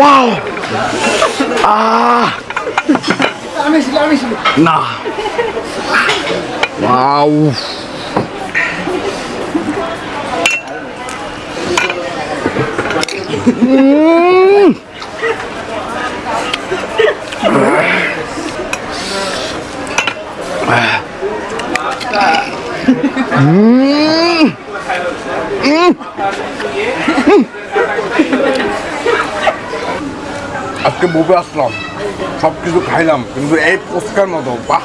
와우! 아! 나. 와우. 음. 음. 음. 음. আজকে বুবে আসলাম সব কিছু খাইলাম, কিন্তু এই পোস্কার মতো বাহ।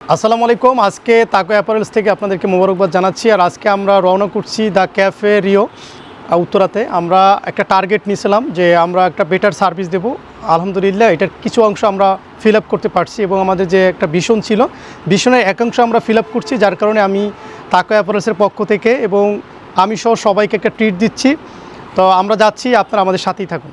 আসসালামু আলাইকুম, আজকে তাকো অ্যাপারেলস থেকে আপনাদেরকে মোবারকবাদ জানাচ্ছি, আর আজকে আমরা রওনা করছি দ্য ক্যাফে রিও উত্তরাতে। আমরা একটা টার্গেট নিয়েছিলাম যে আমরা একটা বেটার সার্ভিস দেব। আলহামদুলিল্লাহ, এটার কিছু অংশ আমরা ফিল আপ করতে পারছি, এবং আমাদের যে একটা ভীষণ ছিল, ভীষণের একাংশ আমরা ফিল আপ করছি, যার কারণে আমি তাকো অ্যাপারেলসের পক্ষ থেকে, এবং আমি সহ সবাইকে একটা ট্রিট দিচ্ছি। তো আমরা যাচ্ছি আপনারা আমাদের সাথেই থাকুন।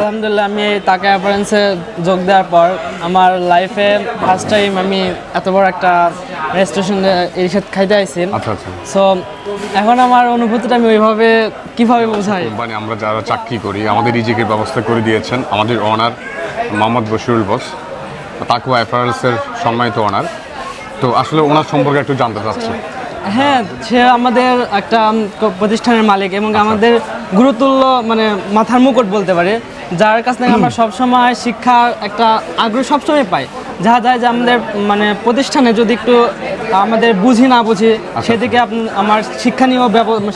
আলহামদুলিল্লাহ আমি এই টাকা অ্যাপারেন্সে যোগ দেওয়ার পর আমার লাইফে ফার্স্ট টাইম আমি এত বড় একটা রেস্টুরেন্টে এই সাথে খাইতে আইছি। আচ্ছা আচ্ছা। সো এখন আমার অনুভূতিটা আমি ওইভাবে কীভাবে বোঝাই? মানে আমরা যারা চাকরি করি আমাদের রিজিকের ব্যবস্থা করে দিয়েছেন আমাদের অনার মোহাম্মদ বশিরুল বস। তাকুয়া অ্যাপারেলসের সম্মানিত অনার তো আসলে ওনার সম্পর্কে একটু জানতে চাচ্ছি। হ্যাঁ সে আমাদের একটা প্রতিষ্ঠানের মালিক এবং আমাদের গুরুতুল্য মানে মাথার মুকুট বলতে পারে, যার কাছ থেকে আমরা সবসময় শিক্ষার একটা আগ্রহ সবসময় পাই। যা যায় যে আমাদের মানে প্রতিষ্ঠানে যদি একটু আমাদের বুঝি না বুঝি সেদিকে আমার শিক্ষণীয়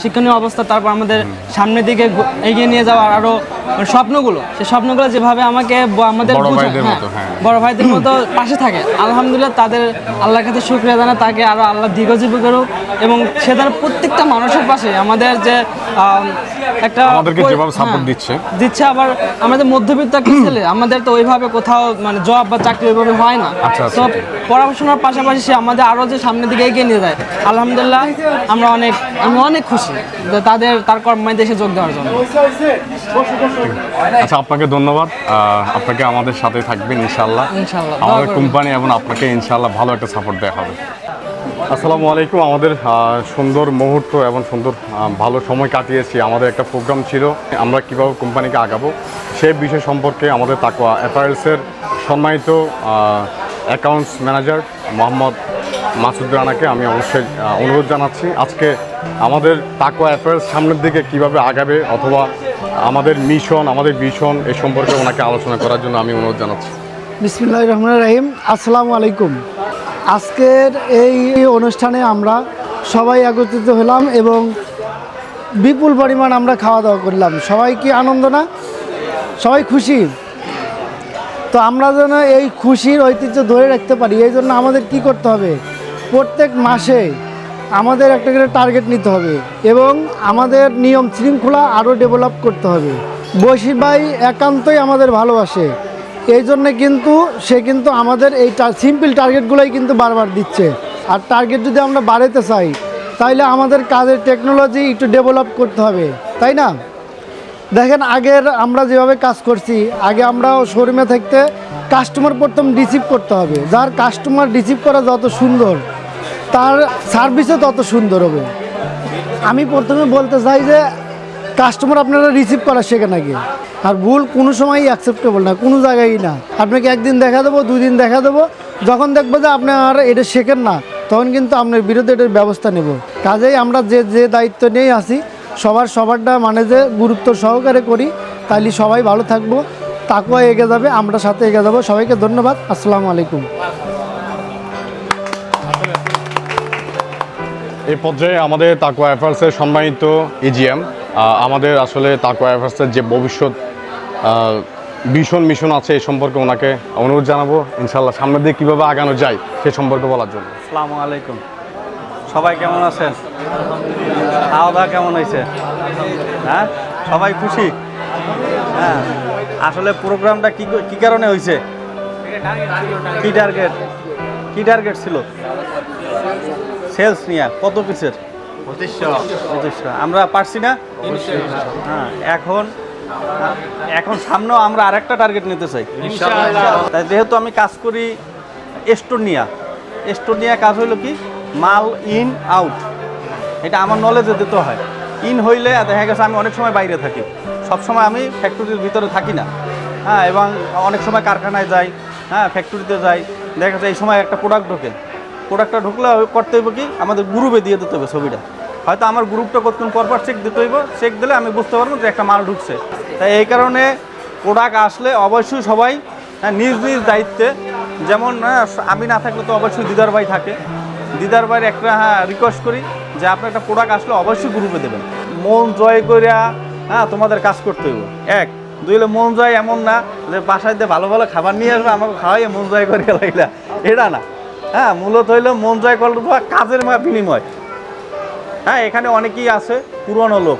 শিক্ষণীয় অবস্থা তারপর আমাদের সামনের দিকে এগিয়ে নিয়ে যাওয়ার আরও স্বপ্নগুলো সেই স্বপ্নগুলো যেভাবে আমাকে আমাদের বড় ভাইদের হ্যাঁ, মতো, হ্যাঁ। বড় ভাইদের মতো পাশে থাকে আলহামদুলিল্লাহ তাদের আল্লাহর কাছে শুক্রিয়া জানা তাকে আরও আল্লাহ দীর্ঘজীবী করুক এবং সে তার প্রত্যেকটা মানুষের পাশে আমাদের যে একটা আমাদেরকে যেভাবে support হ্যাঁ, দিচ্ছে। দিচ্ছে আবার আমাদের মধ্যবিত্ত একটা ছেলে আমাদের তো ওইভাবে কোথাও মানে জব বা চাকরি ওইভাবে হয় না? আচ্ছা, আচ্ছা। তো পড়াশোনার পাশাপাশি সে আমাদের আরও যে সামনের দিকে এগিয়ে নিয়ে যায় আলহামদুলিল্লাহ আমরা অনেক আমি অনেক খুশি তাদের তার কর্মায় দেশে যোগ দেওয়ার জন্য। আচ্ছা আপনাকে ধন্যবাদ। আপনাকে আমাদের সাথে থাকবেন ইনশাল্লাহ আমাদের কোম্পানি এবং আপনাকে ইনশাল্লাহ ভালো একটা সাপোর্ট দেওয়া হবে। আসসালামু আলাইকুম। আমাদের সুন্দর মুহূর্ত এবং সুন্দর ভালো সময় কাটিয়েছি। আমাদের একটা প্রোগ্রাম ছিল আমরা কীভাবে কোম্পানিকে আগাবো সেই বিষয় সম্পর্কে আমাদের তাকোয়া অ্যাপারেলসের সম্মানিত অ্যাকাউন্টস ম্যানেজার মোহাম্মদ মাসুদ রানাকে আমি অবশ্যই অনুরোধ জানাচ্ছি আজকে আমাদের তাকোয়া অ্যাপারেলস সামনের দিকে কীভাবে আগাবে অথবা আমাদের মিশন আমাদের ভিশন এ সম্পর্কে ওনাকে আলোচনা করার জন্য আমি অনুরোধ জানাচ্ছি। বিসমিল্লাহ রহমান রাহিম। আসসালামু আলাইকুম। আজকের এই অনুষ্ঠানে আমরা সবাই একত্রিত হলাম এবং বিপুল পরিমাণ আমরা খাওয়া দাওয়া করলাম। সবাই কি আনন্দ না? সবাই খুশি? তো আমরা যেন এই খুশির ঐতিহ্য ধরে রাখতে পারি, এই জন্য আমাদের কি করতে হবে? প্রত্যেক মাসে আমাদের একটা করে টার্গেট নিতে হবে এবং আমাদের নিয়ম শৃঙ্খলা আরও ডেভেলপ করতে হবে। বশির ভাই একান্তই আমাদের ভালোবাসে, এই জন্যে কিন্তু সে কিন্তু আমাদের এই সিম্পল টার্গেটগুলোই কিন্তু বারবার দিচ্ছে। আর টার্গেট যদি আমরা বাড়াতে চাই, তাইলে আমাদের কাজের টেকনোলজি একটু ডেভেলপ করতে হবে, তাই না? দেখেন আগের আমরা যেভাবে কাজ করছি, আগে আমরা শোরুমে থাকতে কাস্টমার প্রথম রিসিভ করতে হবে। যার কাস্টমার রিসিভ করা যত সুন্দর, তার সার্ভিসও তত সুন্দর হবে। আমি প্রথমে বলতে চাই যে কাস্টমার আপনারা রিসিভ করা শেখেন আগে। আর ভুল কোনো সময়ই অ্যাকসেপ্টেবল না, কোনো জায়গায় না। আপনাকে একদিন দেখা দেবো দুই দিন দেখা দেবো, যখন দেখব যে আপনি আর এটা শেখেন না, তখন কিন্তু আপনার বিরুদ্ধে এটার ব্যবস্থা নেব। কাজেই আমরা যে যে দায়িত্ব নিয়েই আসি সবার সবারটা মানে যে গুরুত্ব সহকারে করি তাইলে সবাই ভালো থাকব। তাকেও এগে যাবে আমরা সাথে এগিয়ে যাব। সবাইকে ধন্যবাদ আসসালামু আলাইকুম। এই পর্যায়ে আমাদের তাকুয়া অ্যাফার্সের সম্মানিত ইজিএম আমাদের আসলে তাকুয়া অ্যাফার্সের যে ভবিষ্যৎ ভীষণ মিশন আছে এই সম্পর্কে ওনাকে অনুরোধ জানাব। ইনশাল্লাহ সামনের দিকে কীভাবে আগানো যায় সে সম্পর্কে বলার জন্য। আসসালামু আলাইকুম। সবাই কেমন আছেন? খাওয়া দাওয়া কেমন হয়েছে? হ্যাঁ? সবাই খুশি? হ্যাঁ। আসলে প্রোগ্রামটা কি কী কারণে হয়েছে? কি টার্গেট কি টার্গেট ছিল? সেলস নিয়ে কত পিসের? পঁচিশশো। আমরা পারছি না? হ্যাঁ এখন এখন সামনেও আমরা আরেকটা টার্গেট নিতে চাই। তাই যেহেতু আমি কাজ করি এস্টোনিয়া এস্টোনিয়া কাজ হইল কি? মাল ইন আউট। এটা আমার নলেজে দিতে হয়। ইন হইলে দেখা গেছে আমি অনেক সময় বাইরে থাকি। সব সময় আমি ফ্যাক্টরির ভিতরে থাকি না। হ্যাঁ এবং অনেক সময় কারখানায় যাই হ্যাঁ ফ্যাক্টরিতে যাই। দেখা যাচ্ছে এই সময় একটা প্রোডাক্ট ঢোকে। প্রোডাক্টটা ঢুকলে করতে হইব কি? আমাদের গ্রুপে দিয়ে দিতে হবে ছবিটা। হয়তো আমার গ্রুপটা কতক্ষণ পরপর চেক দিতে হইব। চেক দিলে আমি বুঝতে পারব যে একটা মাল ঢুকছে। তাই এই কারণে প্রোডাক্ট আসলে অবশ্যই সবাই হ্যাঁ, নিজ নিজ দায়িত্বে। যেমন হ্যাঁ, আমি না থাকলে তো অবশ্যই দিদার ভাই থাকে। দিদার ভাইয়ের একটা হ্যাঁ রিকোয়েস্ট করি। যে আপনার একটা প্রোডাক্ট আসলে অবশ্যই গ্রুপে দেবেন। মন জয় করিয়া হ্যাঁ তোমাদের কাজ করতে হইব। এক, দুই হলো মন জয় এমন না যে বাসায় দিয়ে ভালো ভালো খাবার নিয়ে আসবে, আমাকে খাওয়াইয়ে মন জয় করিয়া লাইলা। এটা না। হ্যাঁ মূলত হইল মন জয় করলে তো কাজের মা বিনিময়। হ্যাঁ এখানে অনেকেই আছে, পুরনো লোক।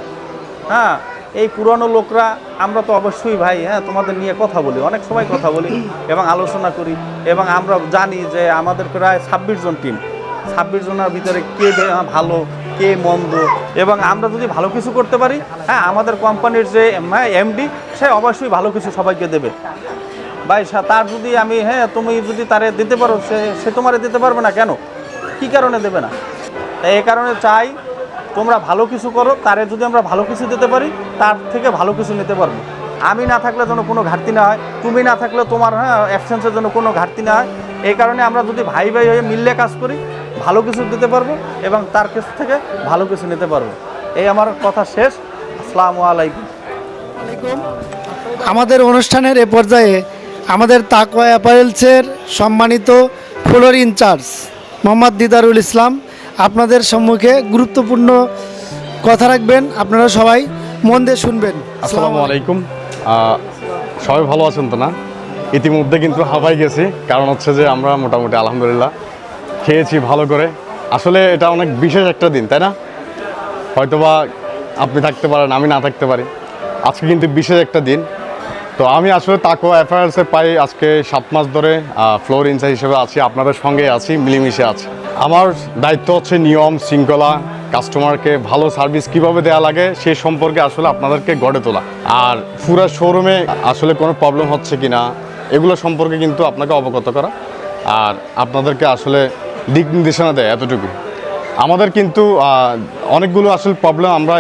হ্যাঁ এই পুরনো লোকরা, আমরা তো অবশ্যই ভাই হ্যাঁ তোমাদের নিয়ে কথা বলি, অনেক সময় কথা বলি এবং আলোচনা করি এবং আমরা জানি যে আমাদের প্রায় ছাব্বিশ জন টিম ছাব্বিশ জনের ভিতরে কে ভালো, কে মন্দ? এবং আমরা যদি ভালো কিছু করতে পারি হ্যাঁ আমাদের কোম্পানির যে এমডি, সে অবশ্যই ভালো কিছু সবাইকে দেবে। ভাই তার যদি আমি হ্যাঁ তুমি যদি তারে দিতে পারো, সে সে তোমারে দিতে পারবে না কেন? কি কারণে দেবে না? তাই এই কারণে চাই, তোমরা ভালো কিছু করো, তারে যদি আমরা ভালো কিছু দিতে পারি, তার থেকে ভালো কিছু নিতে পারব। আমি না থাকলে যেন কোনো ঘাটতি না হয়, তুমি না থাকলে তোমার হ্যাঁ অ্যাবসেন্সের জন্য কোনো ঘাটতি না হয়। এই কারণে আমরা যদি ভাই ভাই হয়ে মিললে কাজ করি ভালো কিছু দিতে পারব এবং তার কাছ থেকে ভালো কিছু নিতে পারব। এই আমার কথা শেষ। আসসালামু আলাইকুম। আমাদের অনুষ্ঠানের এ পর্যায়ে আমাদের তাকওয়া অ্যাপারেলসের সম্মানিত ফ্লোর ইনচার্জ মোহাম্মদ দিদারুল ইসলাম আপনাদের সম্মুখে গুরুত্বপূর্ণ কথা রাখবেন। আপনারা সবাই মন দিয়ে শুনবেন। আসসালামু আলাইকুম। সবাই ভালো আছেন তো না? ইতিমধ্যে কিন্তু হাবাই গেছি। কারণ হচ্ছে যে আমরা মোটামুটি আলহামদুলিল্লাহ খেয়েছি ভালো করে। আসলে এটা অনেক বিশেষ একটা দিন, তাই না? হয়তোবা আপনি থাকতে পারেন, আমি না থাকতে পারি। আজকে কিন্তু বিশেষ একটা দিন। তো আমি আসলে তাকো অ্যাফেয়ার্সে পাই আজকে সাত মাস ধরে ফ্লোর ইনচার্জ হিসেবে আছি, আপনাদের সঙ্গে আছি, মিলেমিশে আছি। আমার দায়িত্ব হচ্ছে নিয়ম, শৃঙ্খলা, কাস্টমারকে ভালো সার্ভিস কীভাবে দেওয়া লাগে সে সম্পর্কে আসলে আপনাদেরকে গড়ে তোলা। আর পুরা শোরুমে আসলে কোনো প্রবলেম হচ্ছে কি না এগুলো সম্পর্কে কিন্তু আপনাকে অবগত করা। আর আপনাদেরকে আসলে দিক নির্দেশনা দেয় এতটুকু। আমাদের কিন্তু অনেকগুলো আসলে প্রবলেম আমরা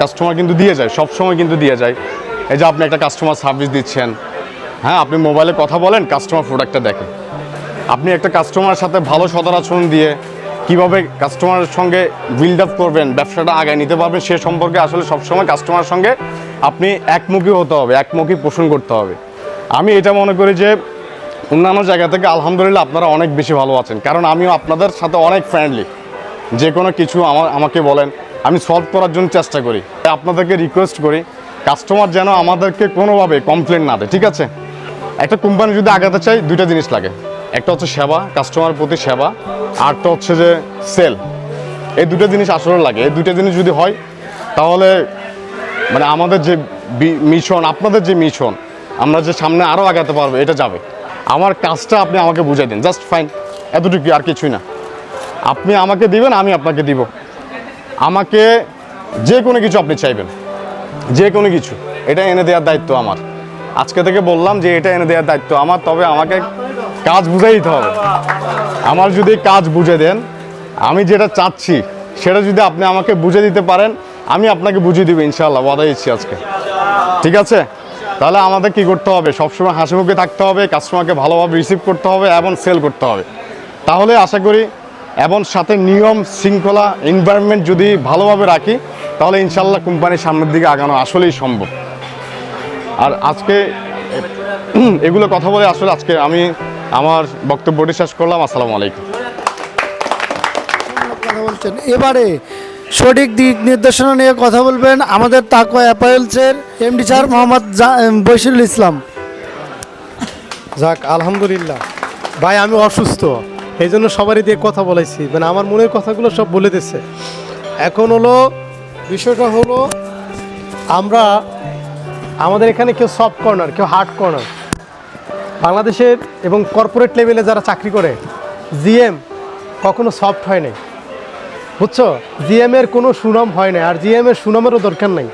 কাস্টমার কিন্তু দিয়ে যায় সব সময় কিন্তু দিয়ে যায়। এই যে আপনি একটা কাস্টমার সার্ভিস দিচ্ছেন হ্যাঁ আপনি মোবাইলে কথা বলেন কাস্টমার প্রোডাক্টটা দেখেন। আপনি একটা কাস্টমারের সাথে ভালো সদর আচরণ দিয়ে কীভাবে কাস্টমারের সঙ্গে বিল্ড আপ করবেন, ব্যবসাটা আগায় নিতে পারবেন, সে সম্পর্কে আসলে সবসময় কাস্টমারের সঙ্গে আপনি একমুখী হতে হবে, একমুখী পোষণ করতে হবে। আমি এটা মনে করি যে অন্যান্য জায়গা থেকে আলহামদুলিল্লাহ আপনারা অনেক বেশি ভালো আছেন। কারণ আমিও আপনাদের সাথে অনেক ফ্রেন্ডলি যে কোনো কিছু আমার আমাকে বলেন, আমি সলভ করার জন্য চেষ্টা করি। আপনাদেরকে রিকোয়েস্ট করি কাস্টমার যেন আমাদেরকে কোনোভাবে কমপ্লেন না দেয়, ঠিক আছে? একটা কোম্পানি যদি আগাতে চাই, দুইটা জিনিস লাগে। একটা হচ্ছে সেবা কাস্টমার প্রতি সেবা আরটা হচ্ছে যে সেল এই দুটো জিনিস আসলে লাগে। এই দুটো জিনিস যদি হয়, তাহলে মানে আমাদের যে মিশন আপনাদের যে মিশন আমরা যে সামনে আরও আগাতে পারব, এটা যাবে। আমার কাজটা আপনি আমাকে বুঝাই দিন। জাস্ট ফাইন, এতটুকু আর কিছুই না। আপনি আমাকে দিবেন, আমি আপনাকে দিব। আমাকে যে কোনো কিছু আপনি চাইবেন। যে কোনো কিছু। এটা এনে দেওয়ার দায়িত্ব আমার। আজকে থেকে বললাম যে এটা এনে দেওয়ার দায়িত্ব আমার, তবে আমাকে কাজ বুঝে দিতে হবে। আমার যদি কাজ বুঝে দেন, আমি যেটা চাচ্ছি, সেটা যদি আপনি আমাকে বুঝে দিতে পারেন, আমি আপনাকে বুঝিয়ে দিব ইনশাল্লাহ ওয়াদা দিচ্ছি আজকে। ঠিক আছে? তাহলে আমাদের কি করতে হবে? সবসময় হাসি মুখে থাকতে হবে কাস্টমারকে ভালোভাবে রিসিভ করতে হবে এবং সেল করতে হবে। তাহলে আশা করি এবং সাথে নিয়ম শৃঙ্খলা এনভায়রনমেন্ট যদি ভালোভাবে রাখি, তাহলে ইনশাল্লাহ কোম্পানির সামনের দিকে আগানো আসলেই সম্ভব। আর আজকে এগুলো কথা বলে আসলে আজকে আমি আমার বক্তব্যটি শেষ করলাম। আসসালামু আলাইকুম। এবারে সঠিক দিক নির্দেশনা নিয়ে কথা বলবেন আমাদের তাকওয়া অ্যাপারেলসের এমডি স্যার মোহাম্মদ বশিরুল ইসলাম। যাক, আলহামদুলিল্লাহ। ভাই, আমি অসুস্থ এই জন্য সবারই দিয়ে কথা বলেছি মানে আমার মনের কথাগুলো সব বলে দিচ্ছে এখন হলো, বিষয়টা হলো, আমরা, আমাদের এখানে কেউ সফট কর্নার কেউ হার্ড কর্নার বাংলাদেশের এবং কর্পোরেট লেভেলে যারা চাকরি করে জিএম কখনো সফট হয় নাই। বুঝছ? জিএম এর কোনো সুনাম হয় না আর জিএম এর সুনামেরও দরকার নাই।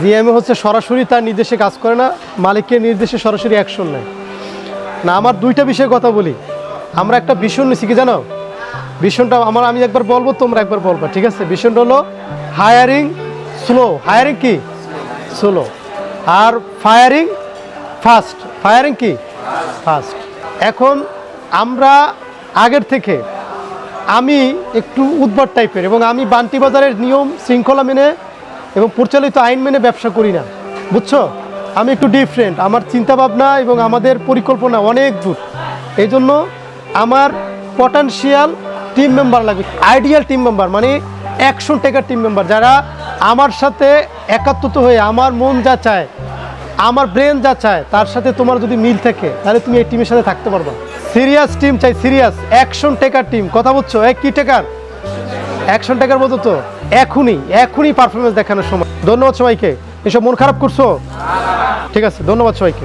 জিএম হচ্ছে সরাসরি তার নির্দেশে কাজ করে না, মালিকের নির্দেশে সরাসরি অ্যাকশন নেয়। না, আমার দুইটা বিষয়ে কথা বলি। আমরা একটা ভীষণ নিছি, কি জানো? ভীষণটা আমার, আমি একবার বলব, তোমরা একবার বলবা, ঠিক আছে? ভীষণটা হলো হায়ারিং স্লো হায়ারিং কি? স্লো আর ফায়ারিং ফাস্ট ফায়ারিং কি? ফাস্ট এখন আমরা আগের থেকে আমি একটু উদ্ভট টাইপের এবং আমি বান্টি বাজারের নিয়ম শৃঙ্খলা মেনে এবং পরিচালিত আইন মেনে ব্যবসা করি না। বুঝছ? আমি একটু ডিফারেন্ট আমার চিন্তাভাবনা এবং আমাদের পরিকল্পনা অনেক দূর। এই জন্য আমার পটেনশিয়াল টিম মেম্বার লাগবে আইডিয়াল টিম মেম্বার মানে অ্যাকশন টেকার টিম মেম্বার যারা আমার সাথে একাত্মত হয়ে আমার মন যা চায়, আমার ব্রেন যা চায়, তার সাথে তোমার যদি মিল থাকে, তাহলে তুমি এই টিমের সাথে থাকতে পারবা। সিরিয়াস টিম চাই, সিরিয়াস। Action taker team. কথা বলছো? এক কি টেকার? অ্যাকশন টেকার বলতো তো? এখনই এখনই পারফরমেন্স দেখানোর সময়। ধন্যবাদ সবাইকে। এসব মন খারাপ করছ? ঠিক আছে, ধন্যবাদ সবাইকে।